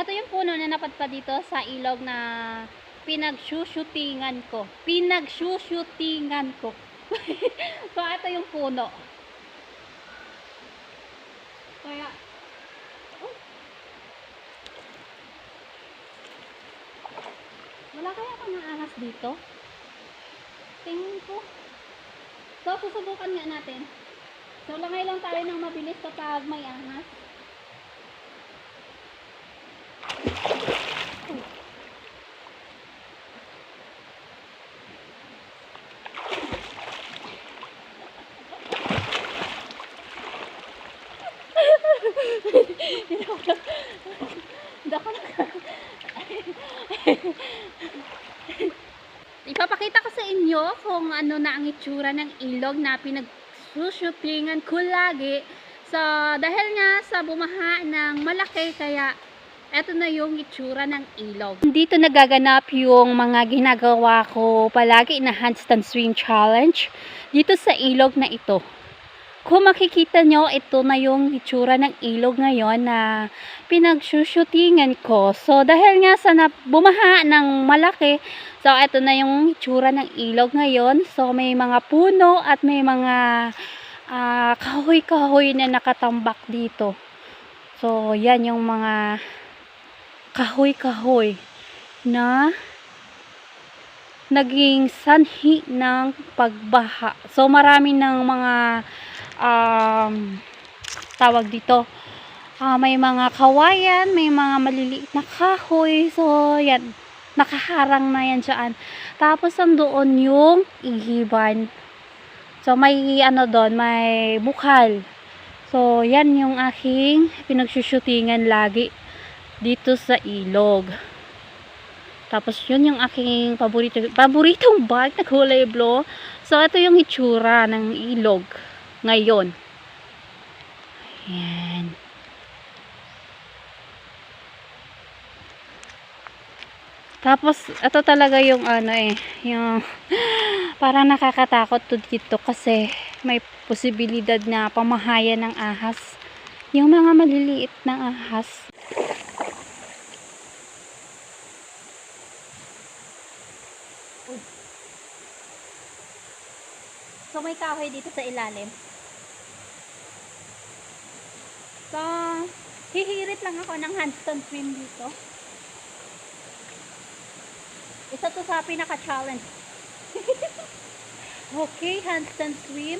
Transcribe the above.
Ito yung puno na napadpad dito sa ilog na pinagsushootingan ko. Pinagsushootingan ko. so, ito yung puno. Kaya, oh. wala kaya pa ahas dito? Tingin ko. So, susubukan nga natin. So, langay lang tayo ng mabilis kapag may ahas. Hindi ako nag- Ipapakita ko sa inyo kung ano na ang itsura ng ilog na pinagsushootingan ko lagi. So, dahil nga sa bumaha ng malaki, kaya eto na yung itsura ng ilog. Dito nagaganap yung mga ginagawa ko palagi na handstand swing challenge dito sa ilog na ito. Kung makikita nyo, ito na yung itsura ng ilog ngayon na pinagsushootingan ko. So, dahil nga sa bumaha ng malaki, so, ito na yung itsura ng ilog ngayon. So, may mga puno at may mga ah, kahoy-kahoy na nakatambak dito. So, yan yung mga kahoy-kahoy na naging sanhi ng pagbaha. So, marami ng mga um, tawag dito. Ah, may mga kawayan, may mga maliliit na kahoy. So, yan. Nakaharang na yan dyan. Tapos, nandoon yung ihiban. So, may ano doon, may bukal. So, yan yung aking pinagsushootingan lagi dito sa ilog. Tapos, yun yung aking paborito, paboritong bag na kulay blue. So, ito yung itsura ng ilog ngayon. Ayan. Tapos, ito talaga yung ano eh, yung parang nakakatakot to dito kasi may posibilidad na pamahayan ng ahas. Yung mga maliliit na ahas. So, may kahoy dito sa ilalim. So, hihirit lang ako ng handstand swim dito. Isa to sa pinaka-challenge. okay, handstand swim.